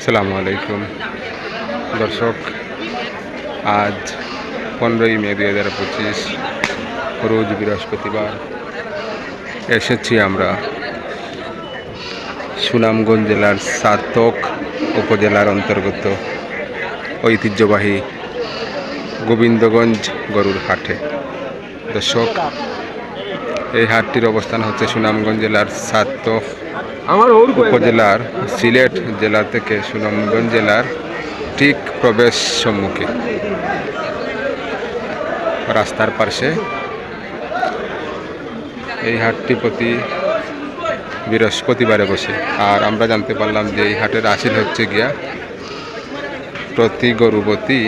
আসসালামু আলাইকুম। দর্শক, আজ পনেরোই মে দুই হাজার পঁচিশ, রোজ বৃহস্পতিবার, এসেছি আমরা সুনামগঞ্জ জেলার সাতক উপজেলার অন্তর্গত ঐতিহ্যবাহী গোবিন্দগঞ্জ গরুর হাটে। দর্শক, এই হাটটির অবস্থান হচ্ছে সুনামগঞ্জ জেলার সাতক উপজেলার সিলেট জেলা থেকে সুনামগঞ্জ জেলার ঠিক প্রবেশ সম্মুখে। রাস্তার পাশে এই হাটটি প্রতি বৃহস্পতিবারে বসে। আর আমরা জানতে পারলাম যে এই হাটের আসিল হচ্ছে গিয়া প্রতি গরুবতী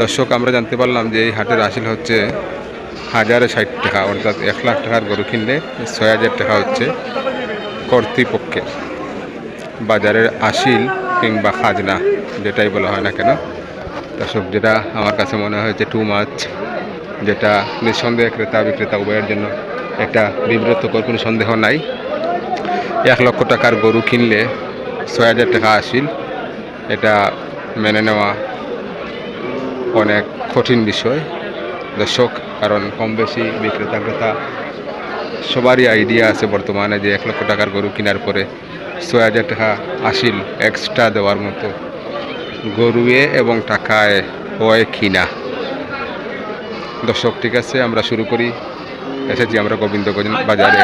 দর্শক, আমরা জানতে পারলাম যে এই হাটের আসিল হচ্ছে হাজারে ষাট টাকা, অর্থাৎ এক লাখ টাকার গরু কিনলে ছয় হাজার টাকা হচ্ছে কর্তৃপক্ষের। বাজারের আসিল কিংবা খাজনা, যেটাই বলা হয় না কেন দর্শক যেটা আমার কাছে মনে হয়েছে টু মাছ যেটা নিঃসন্দেহে ক্রেতা, বিক্রেতা উভয়ের জন্য একটা বিব্রতকর, কোনো সন্দেহ নাই। এক লক্ষ টাকার গরু কিনলে ছয় হাজার টাকা আসিল, এটা মেনে নেওয়া অনেক কঠিন বিষয়। দর্শক কারণ কম বেশি বিক্রেতা, ক্রেতা, সবারই আইডিয়া আছে বর্তমানে যে এক লক্ষ টাকার গরু কেনার পরে ছয় হাজার টাকা আসিল এক্সট্রা দেওয়ার মতো। গরুয়ে এবং টাকায় হয় কিনা? দর্শক, ঠিক আছে, আমরা শুরু করি। এসেছি আমরা গোবিন্দগঞ্জ বাজারে।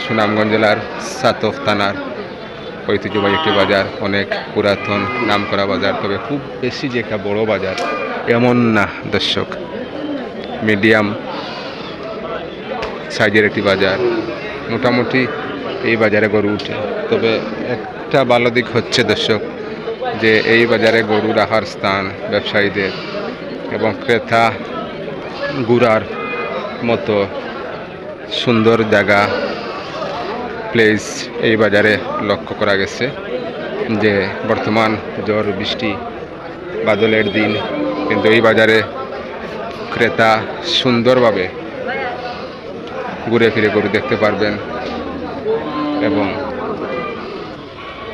সুনামগঞ্জ জেলার সাতক থানার ঐতিহ্যবাহী একটি বাজার, অনেক পুরাতন নামকরা বাজার, তবে খুব বেশি যে একটা বড় বাজার এমন না, দর্শক। মিডিয়াম সাইজের একটি বাজার। মোটামুটি এই বাজারে গরু উঠে। তবে একটা ভালো দিক হচ্ছে দর্শক, যে এই বাজারে গরু রাখার স্থান, ব্যবসায়ীদের এবং ক্রেতা ঘুরার মতো সুন্দর জায়গা প্লেস এই বাজারে লক্ষ্য করা গেছে, যে বর্তমান ঝড়, বৃষ্টি, বাদলের দিন, কিন্তু এই বাজারে ক্রেতা সুন্দরভাবে ঘুরে ফিরে গরু দেখতে পারবেন এবং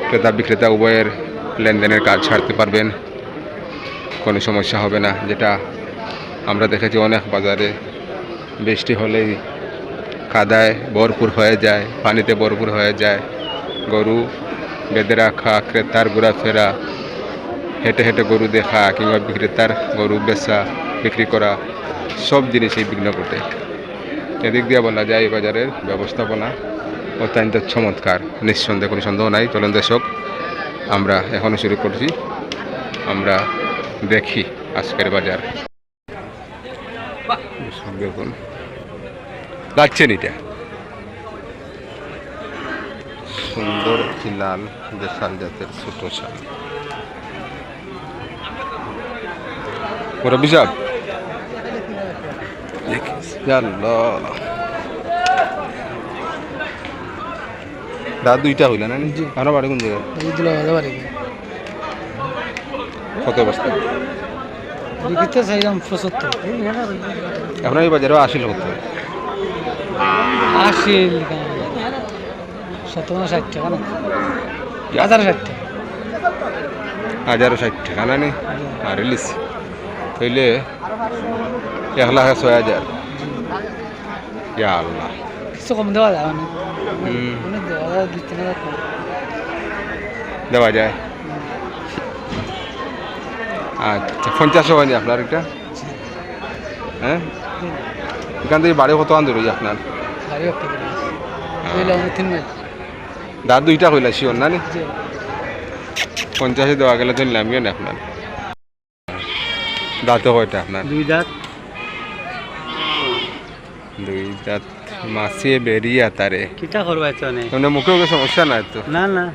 ক্রেতা বিক্রেতা উভয়ের লেনদেনের কাজ ছাড়তে পারবেন। কোনো সমস্যা হবে না। যেটা আমরা দেখেছি অনেক বাজারে, বৃষ্টি হলেই কাদায় ভরপুর হয়ে যায়, পানিতে ভরপুর হয়ে যায়। গরু বেঁধে রাখা, ক্রেতার ঘোরাফেরা, হেঁটে হেঁটে গরু দেখা কিংবা বিক্রেতার গরু বেচা বিক্রি করা সব জিনিসই বিঘ্ন ঘটে। এদিক দিয়ে বলা যায় এই বাজারের ব্যবস্থাপনা। অত্যন্ত চমৎকার। নিঃসন্দেহে কোনো সন্দেহ নাই। চলন দর্শক আমরা এখনও শুরু করছি। আমরা দেখি আজকের বাজার। দেখুন লাগছেন এটা? সুন্দর একটি লাল দেশাল জাতের ছোট শাল। মুরব্বী সাহেব আল্লাহ দাঁত দুইটা হইল না জি। আমার বাড়ি কোন জায়গায়? কত বস্তা? বিক্রিতে চাইলাম পঁচাত্তর। আপনার এই বাজারেও আসিল হতো আশি সত্তর ষাট টাকা না? হাজার ষাট টাকা। হাজারো ষাট টাকা না নি? আর লিস। হইলে এক লাখ ছয় হাজার ইয়া আল্লাহ কিছু কম দেওয়া যাবে না মানে দেওয়া যায় দুই তিন হাজার দেওয়া যায় আচ্ছা পঞ্চাশ হয়নি আপনার এটা হ্যাঁ এখান থেকে বাড়ি কত আপনার আমি তিন মাইল দাঁত দুইটা হইলা শিওর না পঞ্চাশে দেওয়া গেলে তো নামিয়ে না আপনার দাঁতও কয়টা আপনার দুই দাঁত দুই দাঁত মাসিয়ে বেরিয়ে তারে কিটা করবা তো নেই মানে মুখে মুখে সমস্যা নাই তো। না না।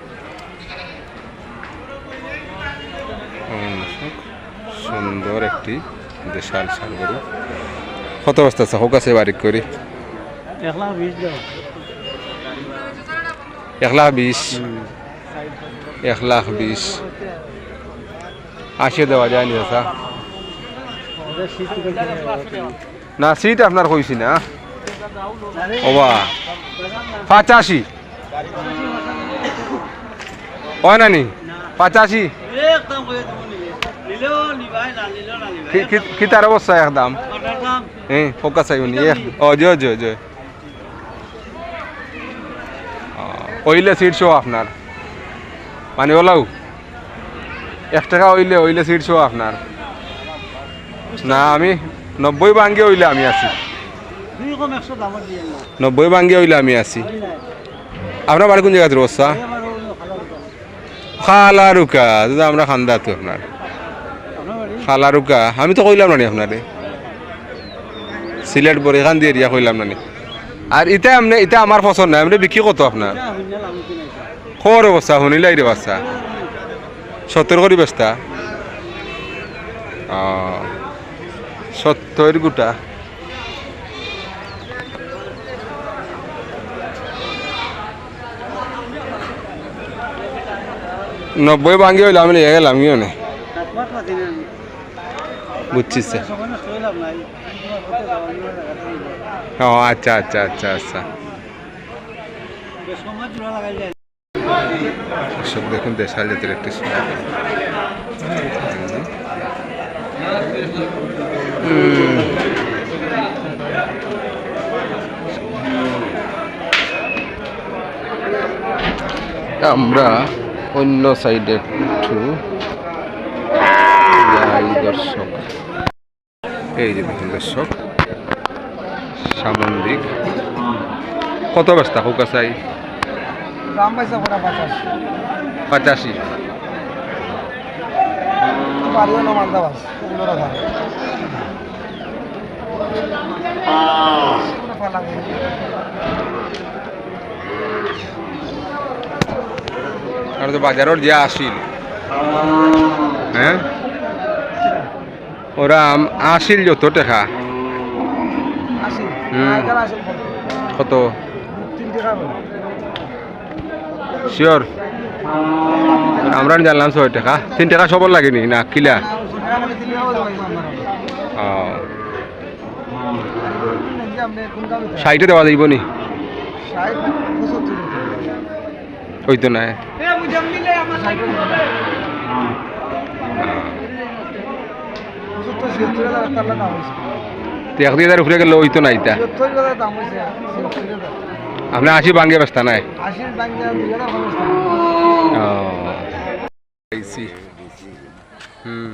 সুন্দর একটি দেশাল শাল গরু কত বস্তা আছে? হোক আছে বারিক করি এক লাখ বিশ দাও এক লাখ বিশ এক লাখ বিশ আশি দেওয়া যায় নি চাচা না, সিট আপনার কইছি না। ওবা, পঁচাশি। হয় পঁচাশি। না না নিবাই কি- তার অবস্থা একদম? হ্যাঁ ফোকাস আইবনি এক ও, জয় জয় জয়। ওইলে সিট শো আপনার। মানে ওলাও এক টাকা ওইলে ওইলে সিট শো আপনার। না, আমি নব্বই বাঙ্গে ওইলে আমি আছি। নব্বই বাঙ্গে ওইলে আমি আছি। আপনার বাড়ি কোন জায়গাতে অবস্থা? আমার ওই খালা রুকা দাদা আমরা খান্দা তো আপনার। আপনার বাড়ি? খালা রুকা আমি তো কইলাম না আপনারে। সিলেট বড় এখান দিয়ে এরিয়া কইলাম না আর ইটা আমনে ইটা আমার পছন্দ নাই আপনি বিক্রি কত আপনার? এটা খবর অবস্থা শুনিলাই রে বাচ্চা। সত্তর করি ব্যস্তা সত্তর গোটা নব্বই ভাঙ্গি হইলে, আমি লেগে গেলাম না আমি বুঝছিস হইলাম নিয়ে। ও আচ্ছা আচ্ছা আচ্ছা আচ্ছা সব দেখুন, দেশাল জাতের একটি। আমরা অন্য সাইডে একটু যাই দর্শক। এই যে দেখুন দর্শক সামন্দিক। কত ব্যস্তা? হোক চাই। পাঁচাশ। পঁচাশি পারিও না মালদা বাস এগুলো আর তো বাজারের যে আসিল। হ্যাঁ? ওরা আসিল যত টাকা। কত? শিওর আমরা জানলাম ছয় টাকা। তিন টাকা সবর লাগেনি না কিলা। ও এই যে আপনি কোন দামে দেন? ষাটে দেওয়া যাইব নি? ওই তো। তো এক দুই হাজার উপরে গেলে ওই তো নাই তা ছিয়াত্তর হাজার দাম হয়েছে, আপনি আশি বাঙ্গে ব্যস্তা নাই। হুম।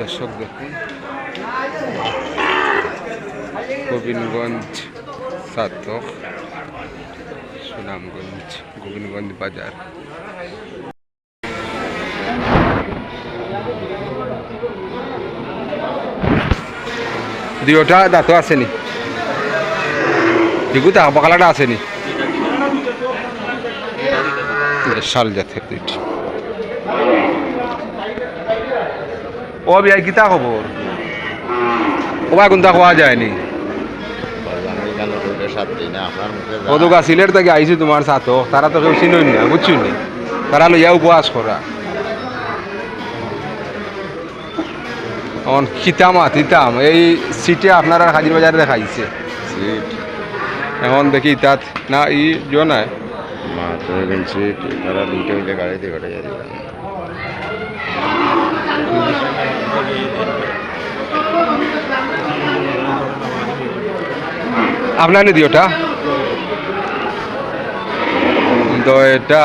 দর্শক দেখুন। গোবিন্দগঞ্জ সাতক, সুনামগঞ্জ, গোবিন্দগঞ্জ বাজার। দুইটা দাঁতও আসেনি। এগু তা বকালাটা আসেনি। শাল জাতের দুইটি। ও বিয়াই কিতা খবর ভাই কোনটা খাওয়া যায়নি না? ও তো সিলেট থেকে আইছি তোমার সাথে তারা তো কেউ চিনই না বুঝছি নি? তারা লইয়া উপবাস করা অন খিতামা তিতাম এই সিটে আপনারা হাজির বাজারে দেখাইছে। এখন দেখি তাত না ই জো নাই? মাত্র এখানে সিট তারা দুটো মিলে গাড়িতে ঘটে যাবে আপনার ওটা তো এটা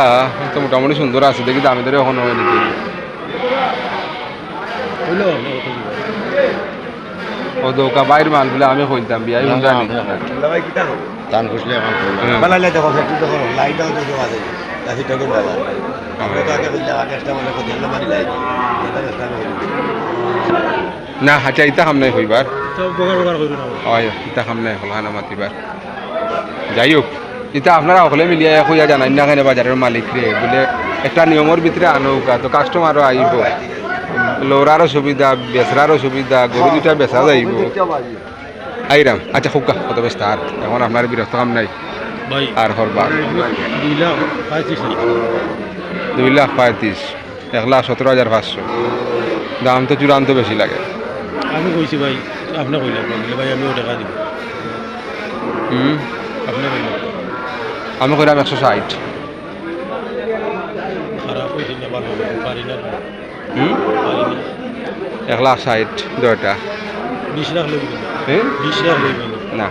তো মোটামুটি সুন্দর আছে দেখি দামি ধরে এখন হয় নাকি। ও দোকা বাইর মাল বলে আমি কইতাম বিয়াই দেখো ফ্যাক্টরি দেখো লাইটটাও তো দেওয়া যায় লাঠি টাকা বাজার আমরা তো আগে বললে আগে একটা মানে কত লাইট এটা একটা না আচ্ছা ইতা নাই হইবার। হয় ইতা খাম নাই হলানা মাতিবার যাই হোক ইতা আপনারা সকলে মিলিয়া কইয়া জানাই না কেন বাজারের মালিক রে বলে একটা নিয়মের ভিতরে আনৌকা তো কাস্টমারও আইব লৌরারও সুবিধা বেচরারও সুবিধা গরু দুটা বেচা যাইব। আইরাম আচ্ছা খুকা কত ব্যস্ত আর এখন আপনার বিরক্ত কাম নাই। আর হরবা দুই লাখ পঁয়ত্রিশ দুই লাখ পঁয়ত্রিশ এক লাখ সতেরো হাজার পাঁচশো। দাম তো চূড়ান্ত বেশি লাগে। আমি কইছি ভাই আপনি কইলাম বলে ভাই আমি ও টাকা দিব হুম আপনি বলুন আমি কইলাম একশো ষাট খারাপ হয়েছে না ভালো পারি না হুম এক লাখ ষাট দুটা বিশ লাখ লইবেন হ্যাঁ বিশ লাখ লইবেন না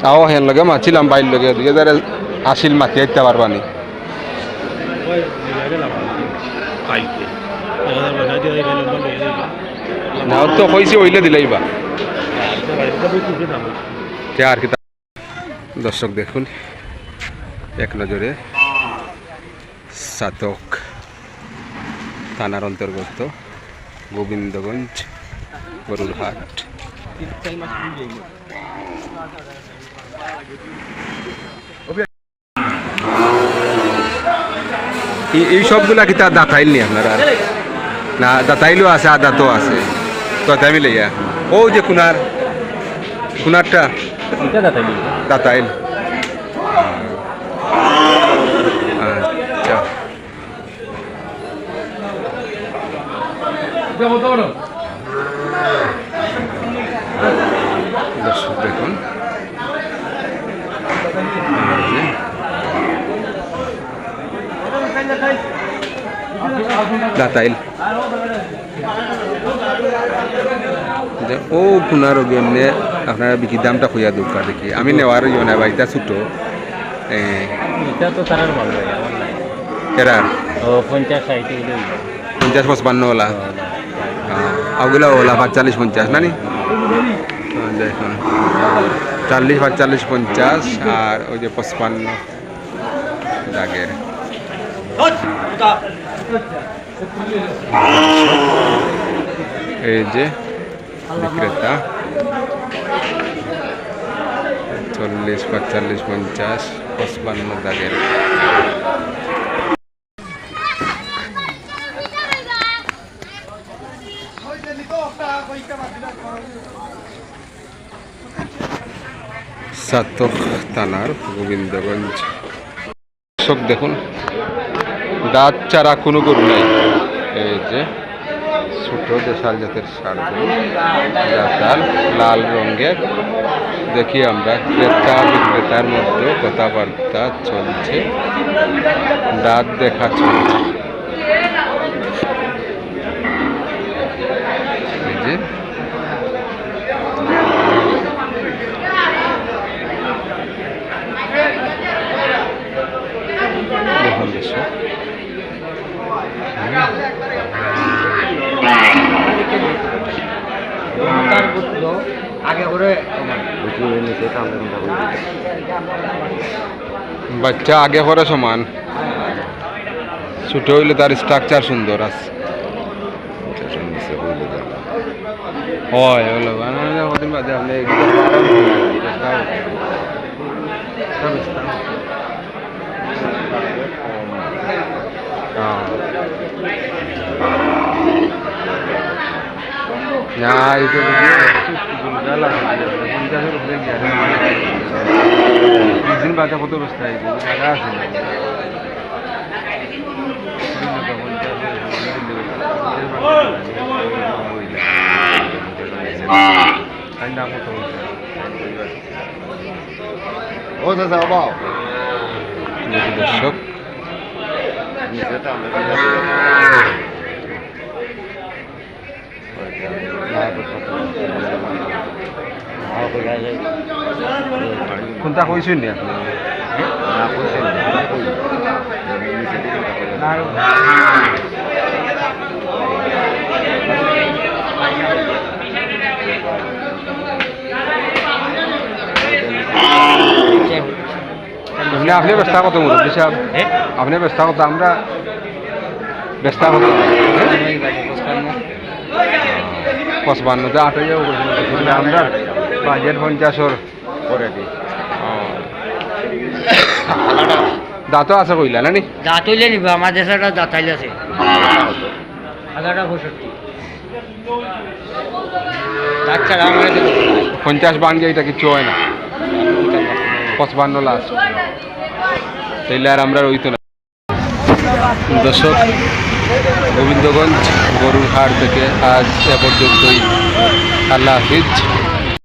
তাও হেন লগে মাছিলাম বাইর লগে দুই হাজার আসিল মাতি আইতে পারবানি লাগে না তো কইছি ওইলে দিলাইবা আর কি দর্শক দেখুন, এক নজরে সাতক থানার অন্তর্গত গোবিন্দগঞ্জ গরুর হাট এই- সবগুলা কি তার দাঁতাইল নি আপনারা? না দাঁতাইলও আছে আর দাঁতও আছে কথা মিলাইয়া ও যে কুনার কুনারটা দাঁতাইল। আচ্ছা। দেখুন। দাঁতাইল যে ও পুনার এমনি আপনারা বিক্রি দামটা খুঁজা দোকান দেখি। আমি নেওয়ার ইয়ে না বাড়িটা ছোটো। কেরার পঞ্চাশ পঁচপান্ন ওলা ওগুলো ওলা পাঁচচল্লিশ পঞ্চাশ না নি? চাল্লিশ পাঁচচল্লিশ পঞ্চাশ আর ওই যে পঁচপান্ন। দাগের এই যে বিক্রেতা। চল্লিশ পাঁচচল্লিশ পঞ্চাশ পঁচপান্ন দাগের। সাতক থানার গোবিন্দগঞ্জ। দর্শক দেখুন দাঁত চারা কোনো গরু নেই। এই যে ছোট দেশাল জাতের সার গরু। লাল রঙের। দেখি আমরা, ক্রেতা বিক্রেতার মধ্যে কথাবার্তা চলছে। দাঁত দেখা চলছে এই যে দেখুন দর্শক আগে করে বাচ্চা আগে করে সমান। ছোট হইলে তার স্ট্রাকচার সুন্দর আছে হয় হলো। কদিন বাদে আপনি। দিন বাদে কত জায়গা আছে কত বলছে ও দাদা বাবা দর্শক নিচেটা আমরা কোনটা কইছেন নি আপনি? এমনি আপনি ব্যস্ত কত মুরব্বী সাহেব। আপনি ব্যস্ত কত আমরা ব্যস্ত কত পঁচপান্নতে যাব আমরা বাজেট পঞ্চাশর করে দিই। দাঁতও আছে কইলা না নি দাঁত হইলে নিব আমার দেশটা দাঁত আছে। হাজারটা পঁয়ষট্টি। দাঁত। পঞ্চাশ বাঙ্গে এটা কিচ্ছু হয় না। পঁচপান্ন লাস্ট তাইলে আর আমরা রইতো না। দর্শক গোবিন্দগঞ্জ গরুর হাট থেকে আজ এ পর্যন্তই। আল্লাহ হাফিজ।